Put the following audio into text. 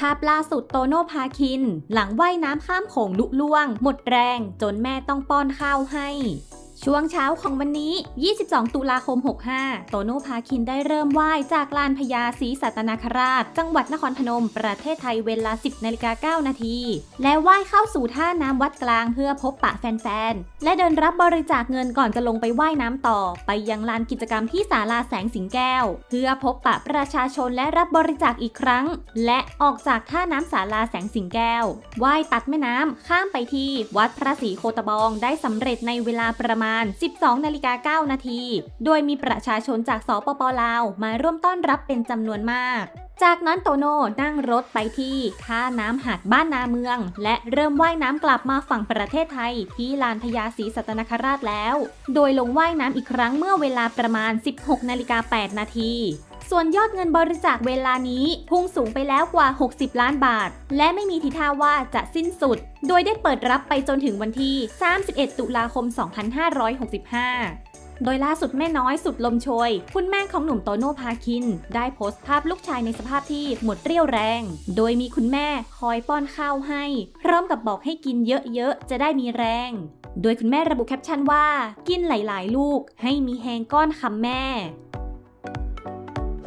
ภาพล่าสุดโตโน่พาคิน หลังว่ายน้ำข้ามโขงลุล่วง หมดแรงจนแม่ต้องป้อนข้าวให้ ช่วงเช้าของวันนี้ 22 ตุลาคม 65 โตโน่พาคินได้เริ่มไหว้จากลานพญาศรีสัตนาคราช จังหวัดนครพนม ประเทศไทยเวลา 10นาฬิกา9นาที และไหว้เข้าสู่ท่าน้ำวัดกลางเพื่อพบปะแฟนๆ และเดินรับบริจาคเงินก่อนจะลงไปว่ายน้ำต่อ ไปยังลานกิจกรรมที่ศาลาแสงสิงแก้ว เพื่อพบปะประชาชนและรับบริจาคอีกครั้ง และออกจากท่าน้ำศาลาแสงสิงแก้ว ว่ายตัดแม่น้ำข้ามไปที่วัดพระศรีโคตบองได้สำเร็จในเวลาประมาณมาณ 12นาฬิกา9นาที โดยมีประชาชนจากสปปลาว มาร่วมต้อนรับเป็นจำนวนมาก จากนั้นโตโน่นั่งรถไปที่ท่าน้ำหาดบ้านนาเมือง และเริ่มว่ายน้ำกลับมาฝั่งประเทศไทย ที่ลานพญาศรีสัตนคราชแล้ว โดยลงว่ายน้ำอีกครั้งเมื่อเวลาประมาณ 16นาฬิกา8นาที ส่วนยอดเงินบริจาคเวลานี้พุ่งสูงไปแล้วกว่า 60 ล้านบาท และไม่มีทีท่าว่าจะสิ้นสุด โดยได้เปิดรับไปจนถึงวันที่ 31 ตุลาคม 2565โดยล่าสุดแม่น้อยสุดลมโชย คุณแม่ของหนุ่มโตโน่พาคิน ได้โพสต์ภาพลูกชายในสภาพที่หมดเรี่ยวแรง โดยมีคุณแม่คอยป้อนข้าวให้ พร้อมกับบอกให้กินเยอะๆ จะได้มีแรง โดยคุณแม่ระบุแคปชั่นว่า กินหลายๆ ลูกให้มีแหงก้อนคำแม่